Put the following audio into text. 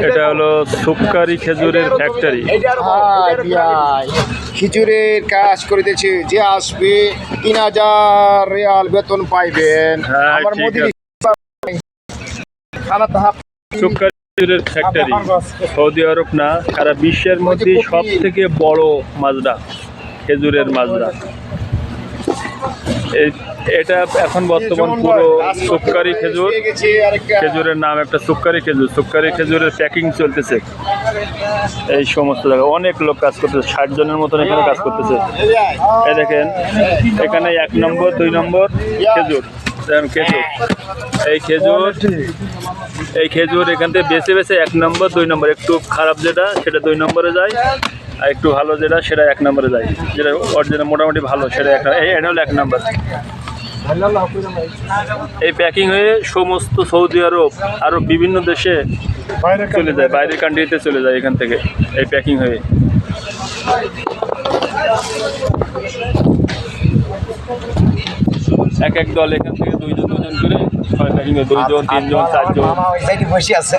এটা হলো সুক্কারি খেজুরের ফ্যাক্টরি খিচুড়ির কাজ করিতেছে যে আসবে তিন হাজার রিয়াল বেতন পাইবেন। হ্যাঁ, আমার মোদি খানা তাহা সুক্কারি খেজুরের ফ্যাক্টরি সৌদি আরব না সারা বিশ্বের মধ্যে সব থেকে বড় মাজরা খেজুরের মাজরা। এই- এটা এখন বর্তমান পুরো সুক্কারি খেজুর। খেজুরের নাম একটা সুক্কারি খেজুর। সুক্কারি খেজুরের প্যাকিং চলতেছে। এই সমস্ত জায়গায় অনেক লোক কাজ করতেছে। ষাট জনের মতন এখানে কাজ করতেছে। এই দেখেন এখানে এক নম্বর দুই নম্বর খেজুর। খেজুর। এই খেজুর এই খেজুর এখান থেকে বেছে বেছে এক নম্বর দুই নম্বর। একটু খারাপ যেটা সেটা দুই নম্বরে যায়। আর একটু ভালো যেটা, সেটা এক নম্বরে যায়। যেটা অরিজিনাল মোটামুটি ভালো, সেটা এক নম্বর এক নম্বর। এই প্যাকিং হয়ে সমস্ত সৌদি আরব আরও বিভিন্ন দেশে চলে যায়, বাইরের কান্ট্রিতে চলে যায় এখান থেকে, এই প্যাকিং হয়ে। এক এক দল এখান থেকে দুইজন দুজন করে দুইজন, তিনজন, চারজন। বসে আছে।